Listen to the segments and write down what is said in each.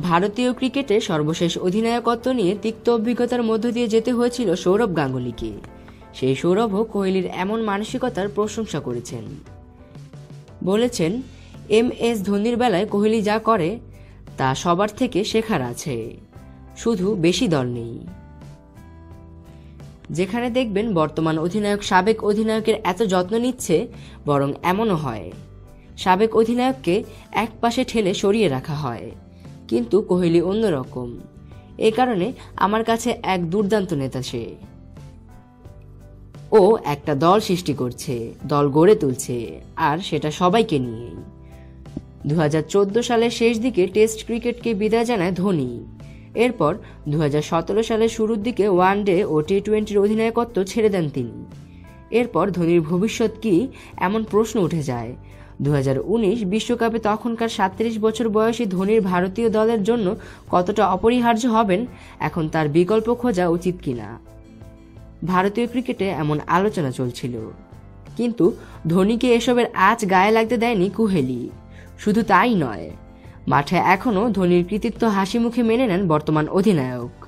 ভারতীয় ক্রিকেটে সর্বশেষ অধিনায়কত্ব নিয়ে তিক্ত অভিজ্ঞতার মধ্য দিয়ে যেতে হয়েছিল সৌরভ গাঙ্গুলিকে। সেই সৌরভও কোহলির এমন মানসিকতার প্রশংসা করেছেন। বলেছেন, এম এস ধোনির বেলায় কোহলি যা করে, তা সবার থেকে শেখার আছে। শুধু বেশি দল নেই। যেখানে দেখবেন বর্তমান অধিনায়ক সাবেক অধিনায়কের এত যত্ন নিচ্ছে, বরং এমনও হয়। সাবেক অধিনায়ককে এক পাশে ঠেলে সরিয়ে রাখা হয়। কিন্তু কোহলি অন্যরকম এ কারণে আমার কাছে এক দুর্দান্ত নেতা সে। ও একটা দল সৃষ্টি করছে, দল গড়ে তুলছে, আর সেটা সবাইকে নিয়েই দু হাজার সালের শেষ দিকে টেস্ট ক্রিকেটকে বিদায় জানায় ধোনি। এরপর দু হাজার সতেরো সালের শুরুর দিকে ওয়ান ডে ও টি টোয়েন্টির অধিনায়কত্ব ছেড়ে দেন তিনি। এরপর ধোনির ভবিষ্যৎ কি এমন প্রশ্ন উঠে যায়। দু বিশ্বকাপে তখনকার সাতত্রিশ বছর বয়সী ধোনির ভারতীয় দলের জন্য কতটা অপরিহার্য হবেন, এখন তার বিকল্প খোঁজা উচিত কিনা? ভারতীয় ক্রিকেটে এমন আলোচনা চলছিল। কিন্তু ধোনিকে এসবের আজ গায়ে লাগতে দেয়নি কুহেলি। শুধু তাই নয়, মাঠে এখনও ধোনির কৃতিত্ব হাসি মুখে মেনে নেন বর্তমান অধিনায়ক।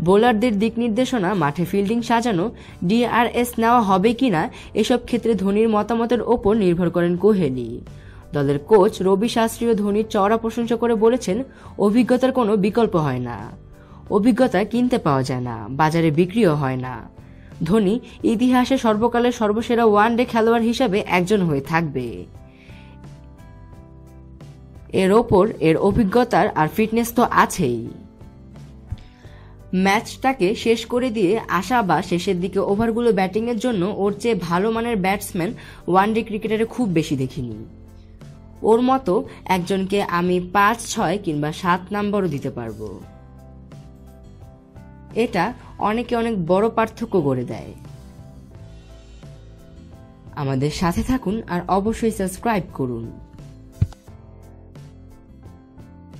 বোলারদের দিক নির্দেশনা, মাঠে ফিল্ডিং সাজানো ডিআরএস নেওয়া হবে কিনা, এসব ক্ষেত্রে ধোনির মতামতের ওপর নির্ভর করেন কোহেলি। দলের কোচ রবি শাস্ত্রীয় ধোনির চওড়া প্রশংসা করে বলেছেন, অভিজ্ঞতার কোনো বিকল্প হয় না। অভিজ্ঞতা কিনতে পাওয়া যায় না, বাজারে বিক্রিও হয় না। ধোনি ইতিহাসে সর্বকালের সর্বসেরা ওয়ান ডে খেলোয়াড় হিসাবে একজন হয়ে থাকবে। এর ওপর এর অভিজ্ঞতার আর ফিটনেস তো আছেই। ম্যাচটাকে শেষ করে দিয়ে আসা বা শেষের দিকে ওভারগুলো ব্যাটিংয়ের জন্য ওর চেয়ে ভালো মানের ব্যাটসম্যান ওয়ানডে ক্রিকেটারে খুব বেশি দেখিনি। ওর মতো একজনকে আমি পাঁচ ছয় কিংবা সাত নম্বরও দিতে পারব। এটা অনেকে অনেক বড় পার্থক্য গড়ে দেয়। আমাদের সাথে থাকুন আর অবশ্যই সাবস্ক্রাইব করুন।